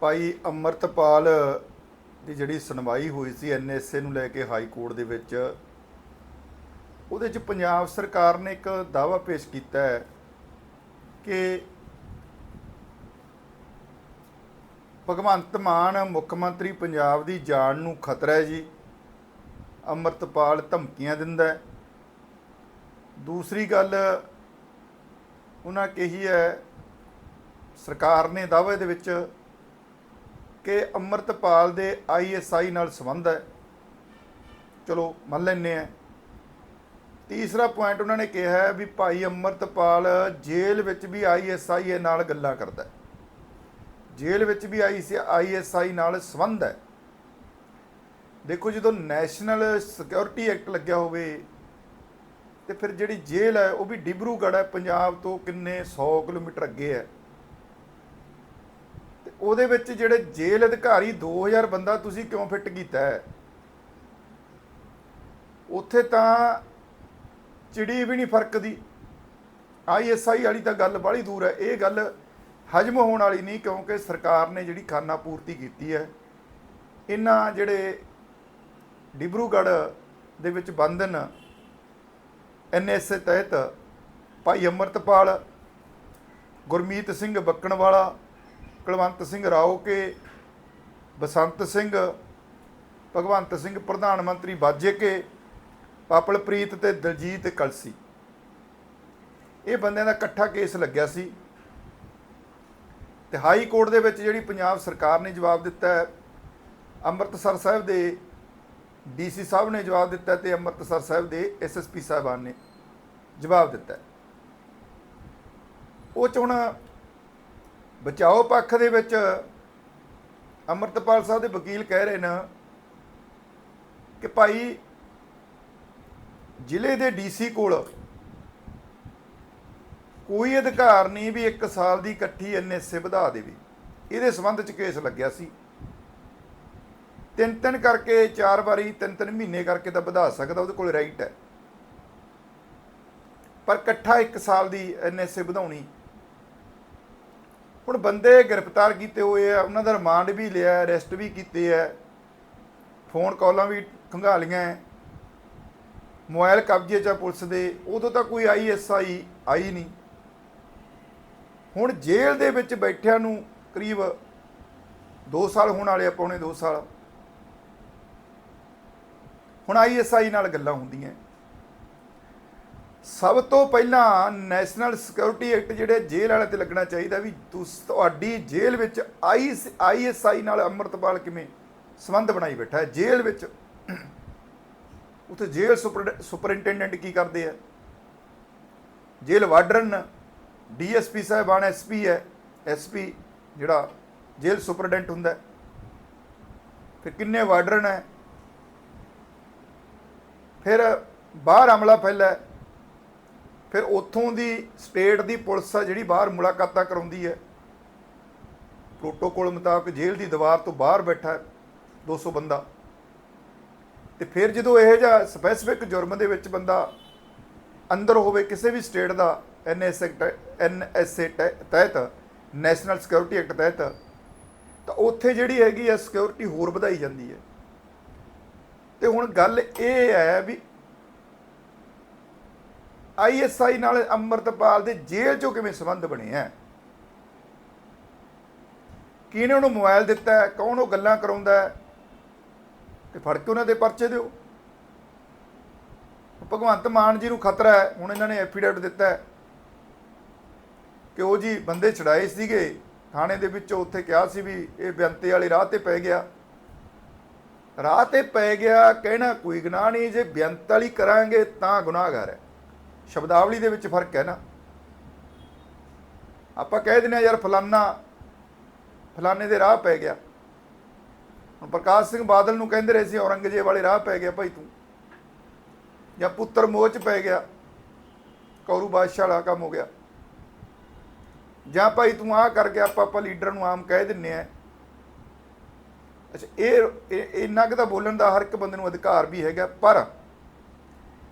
ਭਾਈ ਅਮਰਤਪਾਲ ਦੀ ਜਿਹੜੀ ਸੁਣਵਾਈ ਹੋਈ ਸੀ ਐਨਐਸਏ ਨੂੰ ਲੈ ਕੇ ਹਾਈ ਕੋਰਟ ਦੇ ਵਿੱਚ, ਉਹਦੇ 'ਚ ਪੰਜਾਬ ਸਰਕਾਰ ਨੇ ਇੱਕ ਦਾਅਵਾ ਪੇਸ਼ ਕੀਤਾ ਹੈ ਕਿ ਭਗਵੰਤ ਮਾਨ ਮੁੱਖ ਮੰਤਰੀ ਪੰਜਾਬ ਦੀ ਜਾਨ ਨੂੰ ਖਤਰਾ ਹੈ ਜੀ, ਅਮਰਤਪਾਲ ਧਮਕੀਆਂ ਦਿੰਦਾ ਹੈ। ਦੂਸਰੀ ਗੱਲ ਉਹਨਾਂ ਕਹੀ ਹੈ, ਸਰਕਾਰ ਨੇ ਦਾਅਵੇ ਦੇ ਵਿੱਚ ਕਿ ਅਮਰਤਪਾਲ ਦੇ ਆਈਐਸਆਈ ਨਾਲ ਸੰਬੰਧ ਹੈ। ਚਲੋ ਮੰਨ ਲੈਂਦੇ ਆ ਤੀਸਰਾ ਪੁਆਇੰਟ ਉਹਨਾਂ ਨੇ ਕਿਹਾ ਹੈ ਵੀ ਭਾਈ ਅਮਰਤਪਾਲ ਜੇਲ੍ਹ ਵਿੱਚ ਵੀ ਆਈਐਸਆਈ ਨਾਲ ਗੱਲਾਂ ਕਰਦਾ ਹੈ। ਜੇਲ੍ਹ ਵਿੱਚ ਵੀ ਆਈਐਸਆਈ ਨਾਲ ਸੰਬੰਧ ਹੈ। ਦੇਖੋ ਜਦੋਂ ਨੈਸ਼ਨਲ ਸਿਕਿਉਰਿਟੀ ਐਕਟ ਲੱਗਿਆ ਹੋਵੇ, ਤੇ ਫਿਰ ਜਿਹੜੀ ਜੇਲ੍ਹ ਹੈ ਉਹ ਵੀ ਡਿਬਰੂਗੜ੍ਹ ਹੈ। ਪੰਜਾਬ ਤੋਂ ਕਿੰਨੇ 100 ਕਿਲੋਮੀਟਰ ਅੱਗੇ ਹੈ। ਉਹਦੇ ਵਿੱਚ ਜਿਹੜੇ ਜੇਲ੍ਹ ਅਧਿਕਾਰੀ 2000 ਬੰਦਾ ਤੁਸੀਂ ਕਿਉਂ ਫਿੱਟ ਕੀਤਾ ਹੈ? ਉੱਥੇ ਤਾਂ ਚਿੜੀ ਵੀ ਨਹੀਂ ਫਰਕਦੀ। ਆਈਐਸਆਈ ਵਾਲੀ ਤਾਂ ਗੱਲ ਬਾਹਲੀ ਦੂਰ ਹੈ। ਇਹ ਗੱਲ ਹਜਮ ਹੋਣ ਵਾਲੀ ਨਹੀਂ ਕਿਉਂਕਿ ਸਰਕਾਰ ਨੇ ਜਿਹੜੀ ਖਾਨਾ ਪੂਰਤੀ ਕੀਤੀ ਹੈ, ਇਹਨਾਂ ਜਿਹੜੇ ਡਿਬਰੂਗੜ੍ਹ ਦੇ ਵਿੱਚ ਬੰਧਨ ਐਨਐਸਏ ਤਹਿਤ ਭਾਈ ਅਮਰਤਪਾਲ, ਗੁਰਮੀਤ ਸਿੰਘ ਬੱਕਣਵਾਲਾ ਕੁਲਵੰਤ ਸਿੰਘ ਰਾਓ ਕੇ, ਬਸੰਤ ਸਿੰਘ, ਭਗਵੰਤ ਸਿੰਘ, ਪ੍ਰਧਾਨ ਮੰਤਰੀ ਬਾਜੇ ਕੇ, ਪਾਪਲਪ੍ਰੀਤ ਤੇ ਦਲਜੀਤ ਕਲਸੀ। ਇਹ ਬੰਦਿਆਂ ਦਾ ਇਕੱਠਾ ਕੇਸ ਲੱਗਿਆ ਸੀ। ਤੇ ਹਾਈ ਕੋਰਟ ਦੇ ਵਿੱਚ ਜਿਹੜੀ ਪੰਜਾਬ ਸਰਕਾਰ ਨੇ ਜਵਾਬ ਦਿੱਤਾ ਹੈ, ਅੰਮ੍ਰਿਤਸਰ ਸਾਹਿਬ ਦੇ ਡੀਸੀ ਸਾਹਿਬ ਨੇ ਜਵਾਬ ਦਿੱਤਾ ਤੇ ਅੰਮ੍ਰਿਤਸਰ ਸਾਹਿਬ ਦੇ ਐਸਐਸਪੀ ਸਾਹਿਬਾਨ ਨੇ ਜਵਾਬ ਦਿੱਤਾ ਉਹ ਚ ਹੁਣ ਬਚਾਓ ਪੱਖ ਦੇ ਵਿੱਚ ਅੰਮ੍ਰਿਤਪਾਲ ਸਾਹਿਬ ਦੇ ਵਕੀਲ ਕਹਿ ਰਹੇ ਨੇ ਕਿ ਭਾਈ ਜ਼ਿਲ੍ਹੇ ਦੇ ਡੀਸੀ ਕੋਲ ਕੋਈ ਅਧਿਕਾਰ ਨਹੀਂ ਵੀ 1 ਸਾਲ ਦੀ ਇਕੱਠੀ ਐਨਐਸਏ ਵਧਾ ਦੇਵੇ ਇਹਦੇ ਸੰਬੰਧ ਚ ਕੇਸ ਲੱਗਿਆ ਸੀ। ਤਿੰਨ ਤਿੰਨ ਕਰਕੇ ਚਾਰ ਵਾਰੀ, ਤਿੰਨ ਤਿੰਨ ਮਹੀਨੇ ਕਰਕੇ ਤਾਂ ਵਧਾ ਸਕਦਾ, ਉਹਦੇ ਕੋਲ ਰਾਈਟ ਹੈ। ਪਰ ਇਕੱਠਾ 1 ਸਾਲ ਦੀ ਐਨਐਸਏ ਵਧਾਉਣੀ ਹੁਣ ਬੰਦੇ ਗ੍ਰਿਫਤਾਰ ਕੀਤੇ ਹੋਏ ਆ, ਉਹਨਾਂ ਦਾ ਰਿਮਾਂਡ ਵੀ ਲਿਆ ਅਰੈਸਟ ਵੀ ਕੀਤੇ ਆ। ਫੋਨ ਕਾਲਾਂ ਵੀ ਖੰਗਾਲੀਆਂ ਹੈ ਮੋਬਾਈਲ ਕਬਜ਼ੇ 'ਚ ਆ ਪੁਲਿਸ ਦੇ, ਉਦੋਂ ਤਾਂ ਕੋਈ ਆਈਐਸਆਈ ਆਈ ਨਹੀਂ। ਹੁਣ ਜੇਲ੍ਹ ਦੇ ਵਿੱਚ ਬੈਠਿਆਂ ਨੂੰ ਕਰੀਬ 2 ਸਾਲ ਹੋਣ ਵਾਲੇ ਆ, ਪੌਣੇ 2 ਸਾਲ। ਹੁਣ ਆਈਐਸਆਈ ਨਾਲ ਗੱਲਾਂ ਹੁੰਦੀਆਂ ਸਭ ਤੋਂ ਪਹਿਲਾਂ ਨੈਸ਼ਨਲ ਸਿਕਿਉਰਿਟੀ ਐਕਟ ਜਿਹੜੇ ਜੇਲ੍ਹ ਵਾਲੇ ਤੇ ਲੱਗਣਾ ਚਾਹੀਦਾ ਵੀ ਤੁਹਾਡੀ ਜੇਲ੍ਹ ਵਿੱਚ ਆਈ ਆਈਐਸਆਈ ਨਾਲ ਅੰਮ੍ਰਿਤਪਾਲ ਕਿਵੇਂ ਸੰਬੰਧ ਬਣਾਈ ਬੈਠਾ ਹੈ? ਜੇਲ੍ਹ ਵਿੱਚ ਉੱਥੇ ਜੇਲ੍ਹ ਸੁਪਰ, ਸੁਪਰਿੰਟੈਂਡੈਂਟ ਕੀ ਕਰਦੇ ਆ? ਜੇਲ੍ਹ ਵਾਰਡਨ ਡੀਐਸਪੀ ਸਾਹਿਬਾਨ, ਐਸਪੀ ਹੈ, ਐਸਪੀ ਜਿਹੜਾ ਜੇਲ੍ਹ ਸੁਪਰਡੈਂਟ ਹੁੰਦਾ ਫਿਰ ਕਿੰਨੇ ਵਾਰਡਨ ਹੈ? ਫਿਰ ਬਾਹਰ ਅਮਲਾ ਫੈਲਾ ਫਿਰ ਉੱਥੋਂ ਦੀ ਸਟੇਟ ਦੀ ਪੁਲਿਸ ਆ ਜਿਹੜੀ ਬਾਹਰ ਮੁਲਾਕਾਤਾਂ ਕਰਾਉਂਦੀ ਹੈ। ਪ੍ਰੋਟੋਕੋਲ ਮੁਤਾਬਕ ਜੇਲ੍ਹ ਦੀ ਦੀਵਾਰ ਤੋਂ ਬਾਹਰ ਬੈਠਾ ਹੈ 200 ਬੰਦਾ। ਤੇ ਫਿਰ ਜਦੋਂ ਇਹ ਜਿਹਾ ਸਪੈਸੀਫਿਕ ਜੁਰਮ ਦੇ ਵਿੱਚ ਬੰਦਾ ਅੰਦਰ ਹੋਵੇ, ਕਿਸੇ ਵੀ ਸਟੇਟ ਦਾ ਐਨਐਸਏ ਐਨਐਸਏ ਤਹਿਤ ਨੈਸ਼ਨਲ ਸਿਕਿਉਰਿਟੀ ਐਕਟ ਤਹਿਤ, ਤਾਂ ਉੱਥੇ ਜਿਹੜੀ ਹੈਗੀ ਆ ਸਿਕਿਉਰਿਟੀ ਹੋਰ ਵਧਾਈ ਜਾਂਦੀ ਹੈ। ਤੇ ਹੁਣ ਗੱਲ ਇਹ ਹੈ ਵੀ ਆਈਐਸਆਈ ਨਾਲ ਅੰਮ੍ਰਿਤਪਾਲ ਦੇ ਜੇਲ੍ਹ ਚੋਂ ਕਿਵੇਂ ਸੰਬੰਧ ਬਣੇ ਆ ਕਿਹਨੇ ਉਹਨੂੰ ਮੋਬਾਈਲ ਦਿੱਤਾ ਕੌਣ ਉਹ ਗੱਲਾਂ ਕਰਾਉਂਦਾ ਹੈ ਤੇ ਫੜ ਕੇ ਉਹਨਾਂ ਦੇ ਪਰਚੇ ਦਿਓ। ਭਗਵੰਤ ਮਾਨ ਜੀ ਨੂੰ ਖਤਰਾ ਹੈ ਹੁਣ ਇਹਨਾਂ ਨੇ ਐਫੀਡੇਵਿਟ ਦਿੱਤਾ ਕਿ ਉਹ ਜੀ ਬੰਦੇ ਛੜਾਏ ਸੀਗੇ। ਥਾਣੇ ਦੇ ਵਿੱਚੋਂ ਉੱਥੇ ਕਿਹਾ ਸੀ ਵੀ ਇਹ ਬੇਅੰਤੇ ਵਾਲੀ ਰਾਹ ਤੇ ਪੈ ਗਿਆ। ਰਾਹ ਤੇ ਪੈ ਗਿਆ, ਕਹਿਣਾ ਕੋਈ ਗੁਨਾਹ ਨਹੀਂ। ਜੇ ਬੇਅੰਤ ਵਾਲੀ ਕਰਾਂਗੇ ਤਾਂ ਗੁਨਾਹਗਾਰ ਹੈ ਸ਼ਬਦਾਵਲੀ ਦੇ ਵਿੱਚ ਫ਼ਰਕ ਹੈ ਨਾ। ਆਪਾਂ ਕਹਿ ਦਿੰਦੇ ਆ ਯਾਰ ਫਲਾਨਾ, ਫਲਾਨੇ ਦੇ ਰਾਹ ਪੈ ਗਿਆ। ਹੁਣ ਪ੍ਰਕਾਸ਼ ਸਿੰਘ ਬਾਦਲ ਨੂੰ ਕਹਿੰਦੇ ਰਹੇ ਸੀ, ਔਰੰਗਜ਼ੇਬ ਵਾਲੇ ਰਾਹ ਪੈ ਗਿਆ ਭਾਈ ਤੂੰ। ਜਾਂ ਪੁੱਤਰ ਮੋਚ ਪੈ ਗਿਆ। ਕੌਰੂ ਬਾਦਸ਼ਾਹ ਵਾਲਾ ਕੰਮ ਹੋ ਗਿਆ। ਜਾਂ ਭਾਈ ਤੂੰ ਆਹ ਕਰਕੇ ਆਪਾਂ ਆਪਾਂ ਲੀਡਰ ਨੂੰ ਆਮ ਕਹਿ ਦਿੰਨੇ ਆ ਅੱਛਾ ਇਹ, ਇੰਨਾ ਕੁ ਤਾਂ ਬੋਲਣ ਦਾ ਹਰ ਇੱਕ ਬੰਦੇ ਨੂੰ ਅਧਿਕਾਰ ਵੀ ਹੈਗਾ, ਪਰ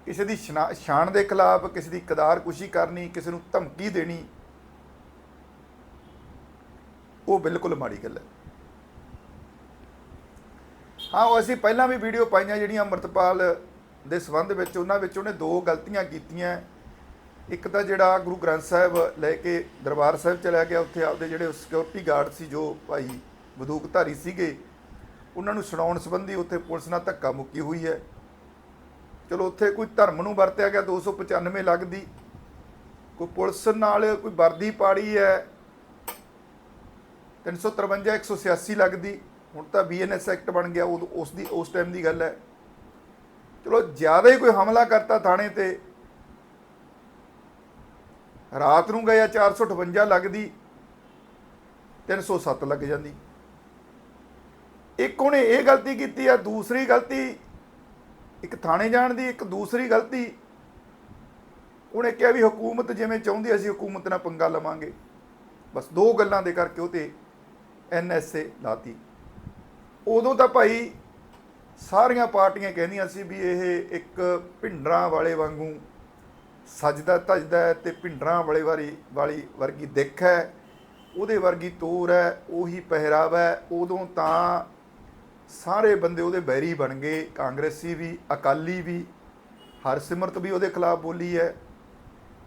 ਕਿਸੇ ਦੀ ਸ਼ਨਾ- ਸ਼ਾਨ ਦੇ ਖਿਲਾਫ ਕਿਸੇ ਦੀ ਕਦਾਰ ਕੁਸ਼ੀ ਕਰਨੀ, ਕਿਸੇ ਨੂੰ ਧਮਕੀ ਦੇਣੀ, ਉਹ ਬਿਲਕੁਲ ਮਾੜੀ ਗੱਲ ਹੈ। ਹਾਂ, ਉਹ ਅਸੀਂ ਪਹਿਲਾਂ ਵੀ ਵੀਡੀਓ ਪਾਈਆਂ ਜਿਹੜੀਆਂ ਅੰਮ੍ਰਿਤਪਾਲ ਦੇ ਸੰਬੰਧ ਵਿੱਚ, ਉਹਨਾਂ ਵਿੱਚ ਉਹਨੇ ਦੋ ਗਲਤੀਆਂ ਕੀਤੀਆਂ। ਇੱਕ ਤਾਂ ਜਿਹੜਾ ਗੁਰੂ ਗ੍ਰੰਥ ਸਾਹਿਬ ਲੈ ਕੇ ਦਰਬਾਰ ਸਾਹਿਬ ਚਲਾ ਗਿਆ, ਉੱਥੇ ਆਪਦੇ ਜਿਹੜੇ ਸਿਕਿਉਰਿਟੀ ਗਾਰਡ ਸੀ, ਜੋ ਭਾਈ ਬੰਦੂਕਧਾਰੀ ਸੀਗੇ, ਉਹਨਾਂ ਨੂੰ ਸੁਣਾਉਣ ਸੰਬੰਧੀ ਉੱਥੇ ਪੁਲਿਸ ਨਾਲ ਧੱਕਾ ਮੁੱਕੀ ਹੋਈ ਹੈ। ਚਲੋ ਉੱਥੇ ਕੋਈ ਧਰਮ ਨੂੰ ਵਰਤਿਆ ਗਿਆ 295 ਲੱਗਦੀ। ਕੋਈ ਪੁਲਿਸ ਨਾਲ ਕੋਈ ਵਰਦੀ ਪਾੜੀ ਹੈ। 353 186 ਲੱਗਦੀ। ਹੁਣ ਤਾਂ ਬੀਐਨਐਸ ਐਕਟ ਬਣ ਗਿਆ ਉਹ ਉਸ ਦੀ, ਉਸ ਟਾਈਮ ਦੀ ਗੱਲ ਹੈ। ਚਲੋ ਜ਼ਿਆਦਾ ਹੀ ਕੋਈ ਹਮਲਾ ਕਰਤਾ ਥਾਣੇ ਤੇ। ਰਾਤ ਨੂੰ ਗਿਆ 458 ਲੱਗਦੀ। 307 ਲੱਗ ਜਾਂਦੀ। ਇੱਕ ਉਹਨੇ ਇਹ ਗਲਤੀ ਕੀਤੀ ਆ, ਦੂਸਰੀ ਗਲਤੀ ਇੱਕ ਥਾਣੇ ਜਾਣ ਦੀ, ਇੱਕ ਦੂਸਰੀ ਗਲਤੀ। ਉਹਨੇ ਕਿਹਾ ਵੀ ਹਕੂਮਤ ਜਿਵੇਂ ਚਾਹੁੰਦੀ ਅਸੀਂ ਹਕੂਮਤ ਨਾਲ ਪੰਗਾ ਲਵਾਂਗੇ। ਬਸ ਦੋ ਗੱਲਾਂ ਦੇ ਕਰਕੇ ਉਹ ਤੇ ਐਨਐਸਏ ਲਾਤੀ। ਉਦੋਂ ਤਾਂ ਭਾਈ ਸਾਰੀਆਂ ਪਾਰਟੀਆਂ ਕਹਿੰਦੀਆਂ ਸੀ ਵੀ ਇਹ ਇੱਕ ਭਿੰਡਰਾਂ ਵਾਲੇ ਵਾਂਗੂ ਸਜਦਾ ਧਜਦਾ ਹੈ ਤੇ ਭਿੰਡਰਾਂ ਵਾਲੇ ਵਾਰੀ ਵਾਲੀ ਵਰਗੀ ਦਿੱਖ ਹੈ, ਉਹਦੇ ਵਰਗੀ ਤੋਰ ਹੈ, ਉਹੀ ਪਹਿਰਾਵਾ ਹੈ। ਉਦੋਂ ਤਾਂ ਸਾਰੇ ਬੰਦੇ ਉਹਦੇ ਬੈਰੀ ਬਣ ਗਏ, ਕਾਂਗਰਸੀ ਵੀ, ਅਕਾਲੀ ਵੀ, ਹਰਸਿਮਰਤ ਵੀ ਉਹਦੇ ਖਿਲਾਫ ਬੋਲੀ ਹੈ,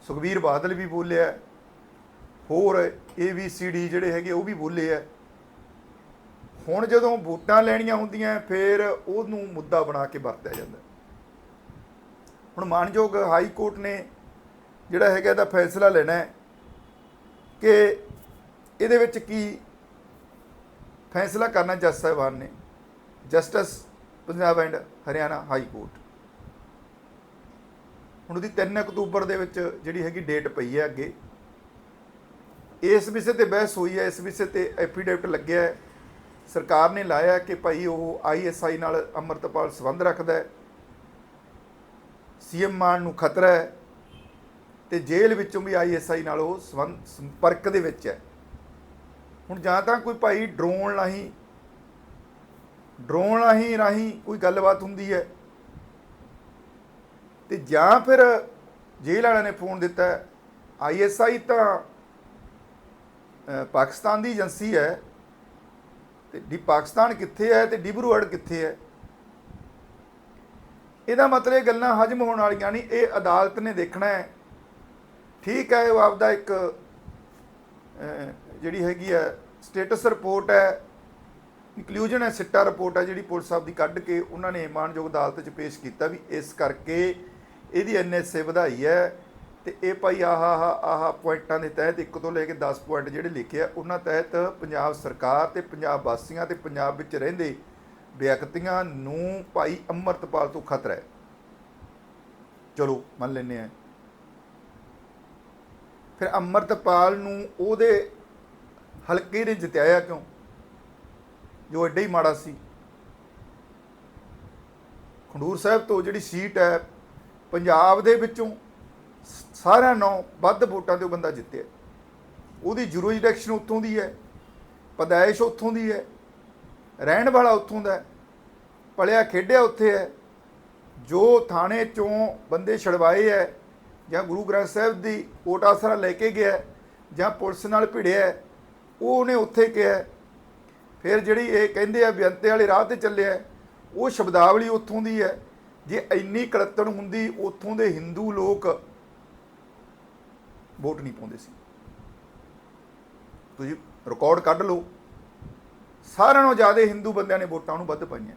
ਸੁਖਬੀਰ ਬਾਦਲ ਵੀ ਬੋਲਿਆ ਹੈ। ਹੋਰ ਏਬੀਸੀਡੀ ਜਿਹੜੇ ਹੈਗੇ ਉਹ ਵੀ ਬੋਲੇ ਹੈ ਹੁਣ ਜਦੋਂ ਵੋਟਾਂ ਲੈਣੀਆਂ ਹੁੰਦੀਆਂ, ਫਿਰ ਉਹਨੂੰ ਮੁੱਦਾ ਬਣਾ ਕੇ ਵਰਤਿਆ ਜਾਂਦਾ ਹੁਣ ਮਾਨਯੋਗ ਹਾਈ ਕੋਰਟ ਨੇ ਜਿਹੜਾ ਹੈਗਾ ਇਹਦਾ ਫੈਸਲਾ ਲੈਣਾ ਹੈ ਕਿ ਇਹਦੇ ਵਿੱਚ ਕੀ ਫੈਸਲਾ ਕਰਨਾ ਜੱਜ ਸਾਹਿਬਾਨ ਨੇ justice Punjab and Haryana high court. ਹੁਣ ਉਹਦੀ 3 ਅਕਤੂਬਰ ਦੇ ਵਿੱਚ ਜਿਹੜੀ ਹੈਗੀ ਡੇਟ ਪਈ ਹੈ ਅੱਗੇ। ਇਸ ਵਿਸ਼ੇ ਤੇ ਬਹਿਸ ਹੋਈ ਹੈ, ਇਸ ਵਿਸ਼ੇ ਤੇ ਐਫੀਡੇਵਿਟ ਲੱਗਿਆ ਹੈ। ਸਰਕਾਰ ਨੇ ਲਾਇਆ ਕਿ ਭਾਈ ਉਹ ਆਈਐਸਆਈ ਨਾਲ ਅੰਮ੍ਰਿਤਪਾਲ ਸੰਬੰਧ ਰੱਖਦਾ ਹੈ। ਸੀਐਮ ਮਾਨ ਨੂੰ ਖਤਰਾ ਹੈ ਤੇ ਜੇਲ੍ਹ ਵਿੱਚੋਂ ਵੀ ਆਈਐਸਆਈ ਨਾਲ ਉਹ ਸੰਬੰਧ ਸੰਪਰਕ ਦੇ ਵਿੱਚ ਹੈ। ਹੁਣ ਜਾਂ ਤਾਂ ਕੋਈ ਭਾਈ ਡਰੋਨ ਰਾਹੀਂ ਡਰੋਨ ਰਾਹੀਂ ਰਾਹੀਂ ਕੋਈ ਗੱਲਬਾਤ ਹੁੰਦੀ ਹੈ। ਤੇ ਜਾਂ ਫਿਰ ਜੇਲ੍ਹ ਵਾਲਿਆਂ ਨੇ ਫੋਨ ਦਿੱਤਾ ਆਈਐਸਆਈ ਤਾਂ ਪਾਕਿਸਤਾਨ ਦੀ ਏਜੰਸੀ ਹੈ। ਤੇ ਡੀ ਪਾਕਿਸਤਾਨ ਕਿੱਥੇ ਹੈ ਤੇ ਡਿਬਰੂਗੜ੍ਹ ਕਿੱਥੇ ਹੈ। ਇਹਦਾ ਮਤਲਬ ਇਹ ਗੱਲਾਂ ਹਜਮ ਹੋਣ ਵਾਲੀਆਂ ਨਹੀਂ, ਇਹ ਅਦਾਲਤ ਨੇ ਦੇਖਣਾ ਹੈ। ਠੀਕ ਹੈ, ਉਹ ਆਪਦਾ ਇੱਕ ਜਿਹੜੀ ਹੈਗੀ ਹੈ, ਸਟੇਟਸ ਰਿਪੋਰਟ ਹੈ। ਇਨਕਲੂਜਨ ਹੈ ਸਿੱਟਾ ਰਿਪੋਰਟ ਹੈ ਜਿਹੜੀ ਪੁਲਿਸ ਸਾਹਿਬ ਦੀ ਕੱਢ ਕੇ ਉਹਨਾਂ ਨੇ ਮਾਨਯੋਗ ਅਦਾਲਤ 'ਚ ਪੇਸ਼ ਕੀਤਾ ਵੀ ਇਸ ਕਰਕੇ ਇਹਦੀ ਐਨਐਸਏ ਵਧਾਈ ਹੈ ਤੇ ਇਹ ਭਾਈ ਆਹ ਆਹ ਆਹ ਪੁਆਇੰਟਾਂ ਦੇ ਤਹਿਤ ਇੱਕ ਤੋਂ ਲੈ ਕੇ 10 ਪੁਆਇੰਟ ਜਿਹੜੇ ਲਿਖੇ ਆ, ਉਹਨਾਂ ਤਹਿਤ ਪੰਜਾਬ ਸਰਕਾਰ ਤੇ ਪੰਜਾਬ ਵਾਸੀਆਂ ਤੇ ਪੰਜਾਬ ਵਿੱਚ ਰਹਿੰਦੇ ਵਿਅਕਤੀਆਂ ਨੂੰ ਭਾਈ ਅੰਮ੍ਰਿਤਪਾਲ ਤੋਂ ਖਤਰਾ ਹੈ। ਚਲੋ ਮੰਨ ਲੈਨੇ ਆ ਫਿਰ ਅੰਮ੍ਰਿਤਪਾਲ ਨੂੰ ਉਹਦੇ ਹਲਕੇ ਨੇ ਜਿਤਾਇਆ ਕਿਉਂ? ਜੋ ਐਡਾ ਹੀ ਮਾੜਾ ਸੀ। ਖੰਡੂਰ ਸਾਹਿਬ ਤੋਂ ਜਿਹੜੀ ਸੀਟ ਹੈ, ਪੰਜਾਬ ਦੇ ਵਿੱਚੋਂ ਸਾਰਿਆਂ ਨਾਲੋਂ ਵੱਧ ਵੋਟਾਂ ਤੇ ਉਹ ਬੰਦਾ ਜਿੱਤਿਆ। ਉਹਦੀ ਜੁਰਿਸਡਿਕਸ਼ਨ ਉੱਥੋਂ ਦੀ ਹੈ, ਪਦਾਇਸ਼ ਉੱਥੋਂ ਦੀ ਹੈ, ਰਹਿਣ ਵਾਲਾ ਉੱਥੋਂ ਦਾ ਹੈ ਪਲਿਆ ਖੇਡਿਆ ਉੱਥੇ ਹੈ, ਜੋ ਥਾਣੇ ਚੋਂ ਬੰਦੇ ਛੜਵਾਏ ਹੈ, ਜਾਂ ਗੁਰੂ ਗ੍ਰੰਥ ਸਾਹਿਬ ਦੀ ਕੋਟ ਆਸਰਾ ਲੈ ਕੇ ਗਿਆ ਜਾਂ ਪੁਲਿਸ ਨਾਲ ਭਿੜਿਆ ਉਹ ਉਹਨੇ ਉੱਥੇ ਕਿਹਾ ਫਿਰ ਜਿਹੜੀ ਇਹ ਕਹਿੰਦੇ ਆ ਬੇਅੰਤੇ ਵਾਲੇ ਰਾਹ ਤੇ ਚੱਲਿਆ ਉਹ ਸ਼ਬਦਾਵਲੀ ਉੱਥੋਂ ਦੀ ਹੈ। ਜੇ ਇੰਨੀ ਕਲੱਤਣ ਹੁੰਦੀ, ਉੱਥੋਂ ਦੇ ਹਿੰਦੂ ਲੋਕ ਵੋਟ ਨਹੀਂ ਪਾਉਂਦੇ ਸੀ। ਤੁਸੀਂ ਰਿਕਾਰਡ ਕੱਢ ਲਓ। ਸਾਰਿਆਂ ਨਾਲੋਂ ਜ਼ਿਆਦਾ ਹਿੰਦੂ ਬੰਦਿਆਂ ਨੇ ਵੋਟਾਂ ਨੂੰ ਵੱਧ ਪਾਈਆਂ।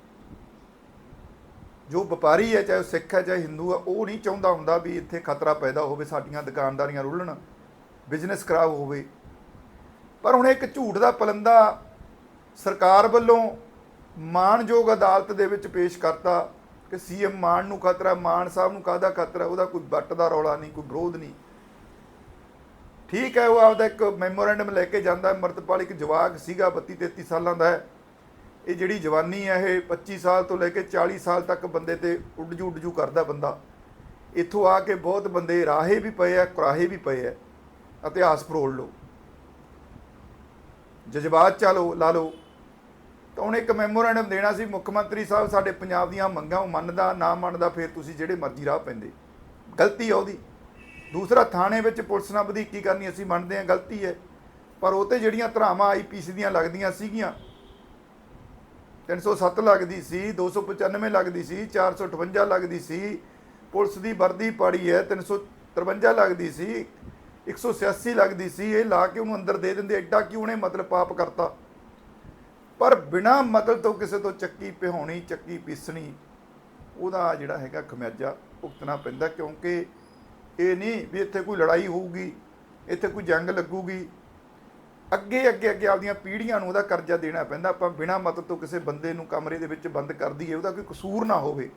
ਜੋ ਵਪਾਰੀ ਹੈ, ਚਾਹੇ ਉਹ ਸਿੱਖ ਹੈ, ਚਾਹੇ ਹਿੰਦੂ ਹੈ, ਉਹ ਨਹੀਂ ਚਾਹੁੰਦਾ ਹੁੰਦਾ ਵੀ ਇੱਥੇ ਖਤਰਾ ਪੈਦਾ ਹੋਵੇ, ਸਾਡੀਆਂ ਦੁਕਾਨਦਾਰੀਆਂ ਰੁੱਲਣ ਬਿਜ਼ਨਸ ਖਰਾਬ ਹੋਵੇ। ਪਰ ਹੁਣ ਇੱਕ ਝੂਠ ਦਾ ਪਲੰਦਾ ਸਰਕਾਰ ਵੱਲੋਂ ਮਾਨਯੋਗ ਅਦਾਲਤ ਦੇ ਵਿੱਚ ਪੇਸ਼ ਕਰਤਾ ਕਿ ਸੀਐਮ ਮਾਨ ਨੂੰ ਖਤਰਾ, ਮਾਨ ਸਾਹਿਬ ਨੂੰ ਕਾਹਦਾ ਖਤਰਾ? ਉਹਦਾ ਕੋਈ ਵੱਟ ਦਾ ਰੌਲਾ ਨਹੀਂ, ਕੋਈ ਵਿਰੋਧ ਨਹੀਂ। ਠੀਕ ਹੈ, ਉਹ ਆਪਦਾ ਇੱਕ ਮੈਮੋਰੈਂਡਮ ਲੈ ਕੇ ਜਾਂਦਾ ਹੈ। ਅੰਮ੍ਰਿਤਪਾਲ ਇੱਕ ਜਵਾਕ ਸੀਗਾ 32 33 ਸਾਲਾਂ ਦਾ ਹੈ। ਇਹ ਜਿਹੜੀ ਜਵਾਨੀ ਹੈ, ਇਹ 25 ਸਾਲ ਤੋਂ ਲੈ ਕੇ 40 ਸਾਲ ਤੱਕ ਬੰਦੇ ਤੇ ਉੱਡਜੂ ਉੱਡਜੂ ਕਰਦਾ ਬੰਦਾ। ਇੱਥੋਂ ਆ ਕੇ ਬਹੁਤ ਬੰਦੇ ਰਾਹੇ ਵੀ ਪਏ ਆ, ਕੁਰਾਹੇ ਵੀ ਪਏ ਆ। ਇਤਿਹਾਸ ਫਰੋਲ ਲਓ। ਜਜ਼ਬਾਤ ਚਾਲੋ ਲਾ ਲਓ। ਤਾਂ ਉਹਨੇ ਇੱਕ ਮੈਮੋਰੈਂਡਮ ਦੇਣਾ ਸੀ, ਮੁੱਖ ਮੰਤਰੀ ਸਾਹਿਬ ਸਾਡੇ ਪੰਜਾਬ ਦੀਆਂ ਮੰਗਾਂ ਉਹ ਮੰਨਦਾ, ਨਾ ਮੰਨਦਾ, ਫਿਰ ਤੁਸੀਂ ਜਿਹੜੇ ਮਰਜ਼ੀ ਰਾਹ ਪੈਂਦੇ। ਗਲਤੀ ਆ ਉਹਦੀ। ਦੂਸਰਾ, ਥਾਣੇ ਵਿੱਚ ਪੁਲਿਸ ਨਾਲ ਵਧੀਕੀ ਕਰਨੀ ਅਸੀਂ ਮੰਨਦੇ ਹਾਂ, ਗਲਤੀ ਹੈ। ਪਰ ਉਹ ਤੇ ਜਿਹੜੀਆਂ ਧਰਾਵਾਂ ਆਈਪੀਸੀ ਦੀਆਂ ਲੱਗਦੀਆਂ ਸੀਗੀਆਂ 307 ਲੱਗਦੀ ਸੀ 295 ਲੱਗਦੀ ਸੀ 458 ਲੱਗਦੀ ਸੀ, ਪੁਲਿਸ ਦੀ ਵਰਦੀ ਪਾੜੀ ਹੈ 353 ਲੱਗਦੀ ਸੀ 186 ਲੱਗਦੀ ਸੀ, ਇਹ ਲਾ ਕੇ ਉਹਨੂੰ ਅੰਦਰ ਦੇ ਦਿੰਦੇ, ਐਡਾ ਕਿਉਂ ਉਹਨੇ ਮਤਲਬ ਪਾਪ ਕਰਤਾ? ਪਰ ਬਿਨਾ ਮਤਲਬ ਤੋਂ ਕਿਸੇ ਤੋਂ ਚੱਕੀ ਪਿਹਾਉਣੀ, ਚੱਕੀ ਪੀਸਣੀ, ਉਹਦਾ ਜਿਹੜਾ ਹੈਗਾ ਖਮਿਆਜਾ ਭੁਗਤਣਾ ਪੈਂਦਾ ਕਿਉਂਕਿ ਇਹ ਨਹੀਂ ਵੀ ਇੱਥੇ ਕੋਈ ਲੜਾਈ ਹੋਊਗੀ, ਇੱਥੇ ਕੋਈ ਜੰਗ ਲੱਗੂਗੀ। ਅੱਗੇ ਅੱਗੇ ਅੱਗੇ ਆਪਦੀਆਂ ਪੀੜ੍ਹੀਆਂ ਨੂੰ ਉਹਦਾ ਕਰਜ਼ਾ ਦੇਣਾ ਪੈਂਦਾ। ਆਪਾਂ ਬਿਨਾ ਮਤਲਬ ਤੋਂ ਕਿਸੇ ਬੰਦੇ ਨੂੰ ਕਮਰੇ ਦੇ ਵਿੱਚ ਬੰਦ ਕਰ ਦਈਏ, ਉਹਦਾ ਕੋਈ ਕਸੂਰ ਨਾ ਹੋਵੇ।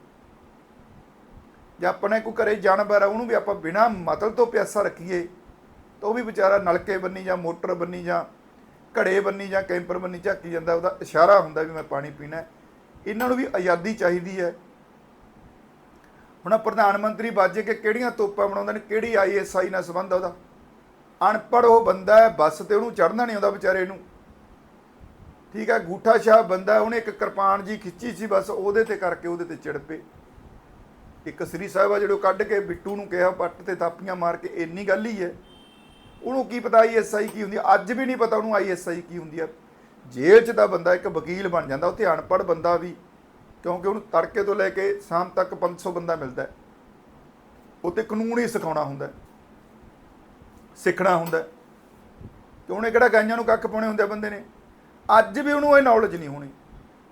ਜਾਂ ਆਪਣੇ ਕੋਈ ਘਰੇ ਜਾਨਵਰ ਆ, ਉਹਨੂੰ ਵੀ ਆਪਾਂ ਬਿਨਾ ਮਤਲਬ ਤੋਂ ਪਿਆਸਾ ਰੱਖੀਏ, ਤਾਂ ਉਹ ਵੀ ਵਿਚਾਰਾ ਨਲਕੇ ਬੰਨੀ ਜਾਂ ਮੋਟਰ ਬੰਨੀ ਜਾਂ ਘੜੇ ਬੰਨੀ ਜਾਂ ਕੈਂਪਰ ਬੰਨੀ ਝਾਕੀ ਜਾਂਦਾ, ਉਹਦਾ ਇਸ਼ਾਰਾ ਹੁੰਦਾ ਵੀ ਮੈਂ ਪਾਣੀ ਪੀਣਾ ਇਹਨਾਂ ਨੂੰ ਵੀ ਆਜ਼ਾਦੀ ਚਾਹੀਦੀ ਹੈ। ਹੁਣ ਆਹ ਪ੍ਰਧਾਨ ਮੰਤਰੀ ਬਾਜੇ ਕੇ ਕਿਹੜੀਆਂ ਤੋਪਾਂ ਬਣਾਉਂਦੇ ਨੇ, ਕਿਹੜੀ ਆਈਐਸਆਈ ਨਾਲ ਸੰਬੰਧ ਆ ਉਹਦਾ? ਅਨਪੜ੍ਹ ਉਹ ਬੰਦਾ ਹੈ, ਬੱਸ ਤੇ ਉਹਨੂੰ ਚੜ੍ਹਨਾ ਨਹੀਂ ਆਉਂਦਾ ਵਿਚਾਰੇ ਨੂੰ। ਠੀਕ ਹੈ, ਗੂਠਾ ਸ਼ਾਹ ਬੰਦਾ ਉਹਨੇ ਇੱਕ ਕਿਰਪਾਨ ਜੀ ਖਿੱਚੀ ਸੀ ਬਸ, ਉਹਦੇ ਤੇ ਕਰਕੇ ਉਹਦੇ ਤੇ ਚੜ ਪਏ। ਇੱਕ ਸ੍ਰੀ ਸਾਹਿਬਾ ਜਿਹੜੋ ਕੱਢ ਕੇ ਬਿੱਟੂ ਨੂੰ ਕਿਹਾ, ਪੱਟ ਤੇ ਥਾਪੀਆਂ ਮਾਰ ਕੇ, ਇੰਨੀ ਗੱਲ ਹੀ ਹੈ। ਉਹਨੂੰ ਕੀ ਪਤਾ ਆਈਐਸਆਈ ਕੀ ਹੁੰਦੀ ਅੱਜ ਵੀ ਨਹੀਂ ਪਤਾ ਉਹਨੂੰ ਆਈਐਸਆਈ ਕੀ ਹੁੰਦੀ ਹੈ ਜੇਲ੍ਹ 'ਚ ਦਾ ਬੰਦਾ ਇੱਕ ਵਕੀਲ ਬਣ ਜਾਂਦਾ ਉੱਥੇ ਅਨਪੜ੍ਹ ਬੰਦਾ ਵੀ ਕਿਉਂਕਿ ਉਹਨੂੰ ਤੜਕੇ ਤੋਂ ਲੈ ਕੇ ਸ਼ਾਮ ਤੱਕ 500 ਬੰਦਾ ਮਿਲਦਾ ਹੈ। ਉੱਥੇ ਕਾਨੂੰਨ ਹੀ ਸਿਖਾਉਣਾ ਹੁੰਦਾ ਸਿੱਖਣਾ ਹੁੰਦਾ ਕਿ ਉਹਨੇ ਕਿਹੜਾ ਗਾਈਆਂ ਨੂੰ ਕੱਖ ਪਾਉਣੇ ਹੁੰਦੇ ਆ ਬੰਦੇ ਨੇ? ਅੱਜ ਵੀ ਉਹਨੂੰ ਇਹ ਨੌਲੇਜ ਨਹੀਂ ਹੋਣੀ।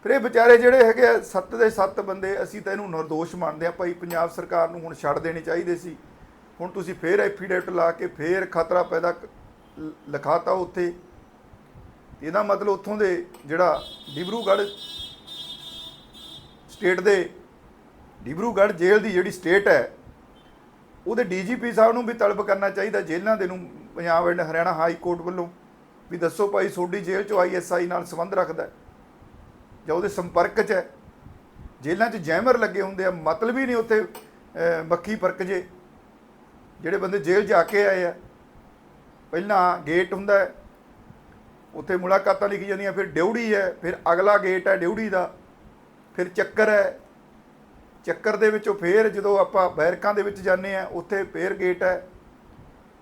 ਫਿਰ ਇਹ ਵਿਚਾਰੇ ਜਿਹੜੇ ਹੈਗੇ ਆ, ਸੱਤ ਦੇ ਸੱਤ ਬੰਦੇ ਅਸੀਂ ਤਾਂ ਇਹਨੂੰ ਨਿਰਦੋਸ਼ ਮੰਨਦੇ ਆ ਭਾਈ ਪੰਜਾਬ ਸਰਕਾਰ ਨੂੰ ਹੁਣ ਛੱਡ ਦੇਣੇ ਚਾਹੀਦੇ ਸੀ। ਹੁਣ ਤੁਸੀਂ ਫੇਰ ਐਫੀਡੇਵਿਟ ਲਾ ਕੇ ਫੇਰ ਖਤਰਾ ਪੈਦਾ ਕ- ਲ- ਲਿਖਾਤਾ ਉੱਥੇ। ਇਹਦਾ ਮਤਲਬ ਉੱਥੋਂ ਦੇ ਜਿਹੜਾ ਡਿਬਰੂਗੜ੍ਹ ਸਟੇਟ ਦੇ ਡਿਬਰੂਗੜ੍ਹ ਜੇਲ੍ਹ ਦੀ ਜਿਹੜੀ ਸਟੇਟ ਹੈ ਉਹਦੇ ਡੀਜੀਪੀ ਸਾਹਿਬ ਨੂੰ ਵੀ ਤਲਬ ਕਰਨਾ ਚਾਹੀਦਾ ਜੇਲ੍ਹਾਂ ਦੇ ਨੂੰ Punjab and Haryana high court ਵੱਲੋਂ। ਵੀ ਦੱਸੋ ਭਾਈ ਤੁਹਾਡੀ ਜੇਲ੍ਹ 'ਚੋਂ ਆਈਐਸਆਈ ਨਾਲ ਸੰਬੰਧ ਰੱਖਦਾ ਜਾਂ ਉਹਦੇ ਸੰਪਰਕ 'ਚ ਹੈ? ਜੇਲ੍ਹਾਂ 'ਚ ਜੈਮਰ ਲੱਗੇ ਹੁੰਦੇ ਆ ਮਤਲਬ ਹੀ ਨਹੀਂ ਉੱਥੇ ਅਹ, ਮੱਖੀ ਫ਼ਰਕ ਜੇ। ਜਿਹੜੇ ਬੰਦੇ ਜੇਲ੍ਹ ਜਾ ਕੇ ਆਏ ਆ, ਪਹਿਲਾਂ ਗੇਟ ਹੁੰਦਾ ਹੈ, ਉੱਥੇ ਮੁਲਾਕਾਤਾਂ ਲਿਖੀ ਜਾਂਦੀਆਂ, ਫਿਰ ਡਿਊੜੀ ਹੈ, ਫਿਰ ਅਗਲਾ ਗੇਟ ਹੈ ਡਿਊੜੀ ਦਾ, ਫਿਰ ਚੱਕਰ ਹੈ। ਚੱਕਰ ਦੇ ਵਿੱਚੋਂ ਫੇਰ ਜਦੋਂ ਆਪਾਂ ਬੈਰਕਾਂ ਦੇ ਵਿੱਚ ਜਾਂਦੇ ਆ ਉੱਥੇ ਫੇਰ ਗੇਟ ਹੈ,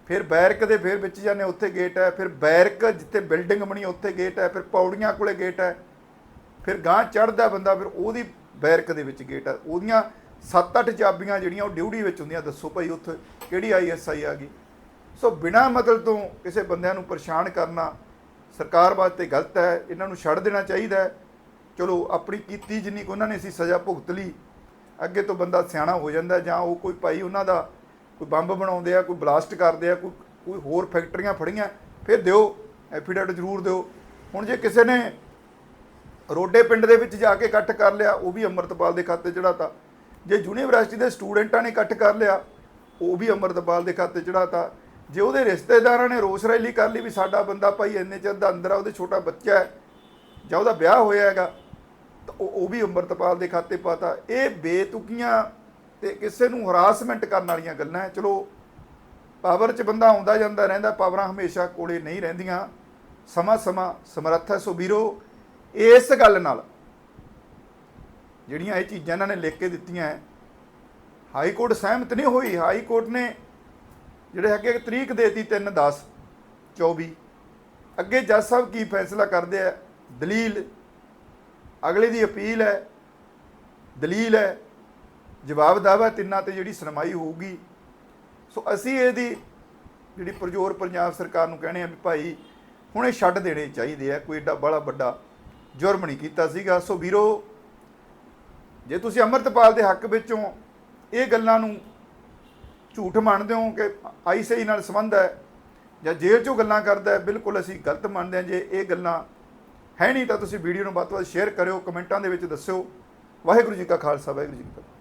ਫਿਰ ਬੈਰਕ ਦੇ ਫੇਰ ਵਿੱਚ ਜਾਂਦੇ ਉੱਥੇ ਗੇਟ ਹੈ, ਫਿਰ ਬੈਰਕ ਜਿੱਥੇ ਬਿਲਡਿੰਗ ਬਣੀ ਉੱਥੇ ਗੇਟ ਹੈ, ਫਿਰ ਪੌੜੀਆਂ ਕੋਲੇ ਗੇਟ ਹੈ, ਫਿਰ ਗਾਂ ਚੜਦਾ ਬੰਦਾ, ਫਿਰ ਉਹਦੀ ਬੈਰਕ ਦੇ ਵਿੱਚ ਗੇਟ ਹੈ, ਉਹਦੀਆਂ 7-8 ਚਾਬੀਆਂ ਜਿਹੜੀਆਂ ਉਹ ਡਿਊਟੀ ਵਿੱਚ ਹੁੰਦੀਆਂ, ਦੱਸੋ ਭਾਈ ਉੱਥੇ ਕਿਹੜੀ ਆਈਐਸਆਈ ਆ ਗਈ? ਸੋ ਬਿਨਾਂ ਮਤਲਬ ਤੋਂ ਕਿਸੇ ਬੰਦਿਆਂ ਨੂੰ ਪਰੇਸ਼ਾਨ ਕਰਨਾ ਸਰਕਾਰ ਵਾਸਤੇ ਗਲਤ ਹੈ, ਇਹਨਾਂ ਨੂੰ ਛੱਡ ਦੇਣਾ ਚਾਹੀਦਾ ਹੈ। ਚਲੋ, ਆਪਣੀ ਕੀਤੀ ਜਿੰਨੀ ਕੁ ਉਹਨਾਂ ਨੇ ਅਸੀਂ ਸਜ਼ਾ ਭੁਗਤ ਲਈ। ਅੱਗੇ ਤੋਂ ਬੰਦਾ ਸਿਆਣਾ ਹੋ ਜਾਂਦਾ ਜਾਂ ਉਹ ਕੋਈ ਭਾਈ ਉਹਨਾਂ ਦਾ ਕੋਈ ਬੰਬ ਬਣਾਉਂਦੇ ਆ, ਕੋਈ ਬਲਾਸਟ ਕਰਦੇ ਆ, ਕੋਈ ਕੋਈ ਹੋਰ ਫੈਕਟਰੀਆਂ ਫੜੀਆਂ, ਫਿਰ ਦਿਓ, ਐਫੀਡੇਵਿਟ ਜ਼ਰੂਰ ਦਿਓ। ਹੁਣ ਜੇ ਕਿਸੇ ਨੇ ਰੋਡੇ ਪਿੰਡ ਦੇ ਵਿੱਚ ਜਾ ਕੇ ਇਕੱਠ ਕਰ ਲਿਆ, ਉਹ ਵੀ ਅੰਮ੍ਰਿਤਪਾਲ ਦੇ ਖਾਤੇ ਚੜਾਤਾ ਜੇ ਯੂਨੀਵਰਸਿਟੀ ਦੇ ਸਟੂਡੈਂਟਾਂ ਨੇ ਇਕੱਠ ਕਰ ਲਿਆ, ਉਹ ਵੀ ਅੰਮ੍ਰਿਤਪਾਲ ਦੇ ਖਾਤੇ ਚੜਾਤਾ ਜੇ ਉਹਦੇ ਰਿਸ਼ਤੇਦਾਰਾਂ ਨੇ ਰੋਸ ਰੈਲੀ ਕਰ ਲਈ ਵੀ ਸਾਡਾ ਬੰਦਾ ਭਾਈ ਇੰਨੇ ਚਿਰ ਦਾ ਅੰਦਰ ਆ, ਉਹਦੇ ਛੋਟਾ ਬੱਚਾ ਹੈ, ਜਾਂ ਉਹਦਾ ਵਿਆਹ ਹੋਇਆ ਹੈਗਾ, ਤਾਂ ਉਹ ਉਹ ਵੀ ਅੰਮ੍ਰਿਤਪਾਲ ਦੇ ਖਾਤੇ ਪਾਤਾ। ਇਹ ਬੇਤੁਕੀਆਂ ਤੇ ਕਿਸੇ ਨੂੰ ਹਰਾਸਮੈਂਟ ਕਰਨ ਵਾਲੀਆਂ ਗੱਲਾਂ ਹੈ। ਚਲੋ, ਪਾਵਰ 'ਚ ਬੰਦਾ ਆਉਂਦਾ ਜਾਂਦਾ ਰਹਿੰਦਾ, ਪਾਵਰਾਂ ਹਮੇਸ਼ਾ ਕੋਲੇ ਨਹੀਂ ਰਹਿੰਦੀਆਂ। ਸਮਾਂ ਸਮਾਂ, ਸਮਰੱਥ ਹੈ। ਸੋ ਵੀਰੋ, ਇਸ ਗੱਲ ਨਾਲ ਜਿਹੜੀਆਂ ਇਹ ਚੀਜ਼ਾਂ ਇਹਨਾਂ ਨੇ ਲਿਖ ਕੇ ਦਿੱਤੀਆਂ ਹੈ, ਹਾਈ ਕੋਰਟ ਸਹਿਮਤ ਨਹੀਂ ਹੋਈ। ਹਾਈ ਕੋਰਟ ਨੇ ਜਿਹੜੇ ਹੈਗੇ ਇੱਕ ਤਰੀਕ ਦੇਤੀ 3 10 24 ਅੱਗੇ ਜੱਜ ਸਾਹਿਬ ਕੀ ਫੈਸਲਾ ਕਰਦੇ ਆ? ਦਲੀਲ। ਅਗਲੇ ਦੀ ਅਪੀਲ ਹੈ, ਦਲੀਲ ਹੈ। ਜਵਾਬ ਦਾਵਾ ਤਿੰਨਾਂ ਤੇ ਜਿਹੜੀ ਸੁਣਵਾਈ ਹੋਊਗੀ। ਸੋ ਅਸੀਂ ਇਹਦੀ ਜਿਹੜੀ ਪ੍ਰਜੋਰ ਪੰਜਾਬ ਸਰਕਾਰ ਨੂੰ ਕਹਿੰਦੇ ਆ ਵੀ ਭਾਈ ਹੁਣ ਇਹ ਛੱਡ ਦੇਣੇ ਚਾਹੀਦੇ ਆ, ਕੋਈ ਏਡਾ ਬੜਾ ਵੱਡਾ ਜੁਰਮ ਨਹੀਂ ਕੀਤਾ ਸੀਗਾ। ਸੋ ਵੀਰੋ ਜੇ ਤੁਸੀਂ ਅੰਮ੍ਰਿਤਪਾਲ ਦੇ ਹੱਕ ਵਿੱਚੋਂ ਇਹ ਗੱਲਾਂ ਨੂੰ ਝੂਠ ਮੰਨਦੇ ਹੋ ਕਿ ਆਈਸੀਆਈ ਨਾਲ ਸੰਬੰਧ ਹੈ ਜਾਂ ਜੇਲ੍ਹ 'ਚੋਂ ਗੱਲਾਂ ਕਰਦਾ ਬਿਲਕੁਲ ਅਸੀਂ ਗਲਤ ਮੰਨਦੇ ਹਾਂ। ਜੇ ਇਹ ਗੱਲਾਂ ਹੈ ਨਹੀਂ ਤਾਂ ਤੁਸੀਂ ਵੀਡੀਓ ਨੂੰ ਵੱਧ ਤੋਂ ਵੱਧ ਸ਼ੇਅਰ ਕਰਿਓ, ਕਮੈਂਟਾਂ ਦੇ ਵਿੱਚ ਦੱਸਿਓ। ਵਾਹਿਗੁਰੂ ਜੀ ਕਾ ਖਾਲਸਾ, ਵਾਹਿਗੁਰੂ ਜੀ ਕੀ ਫਤਿਹ।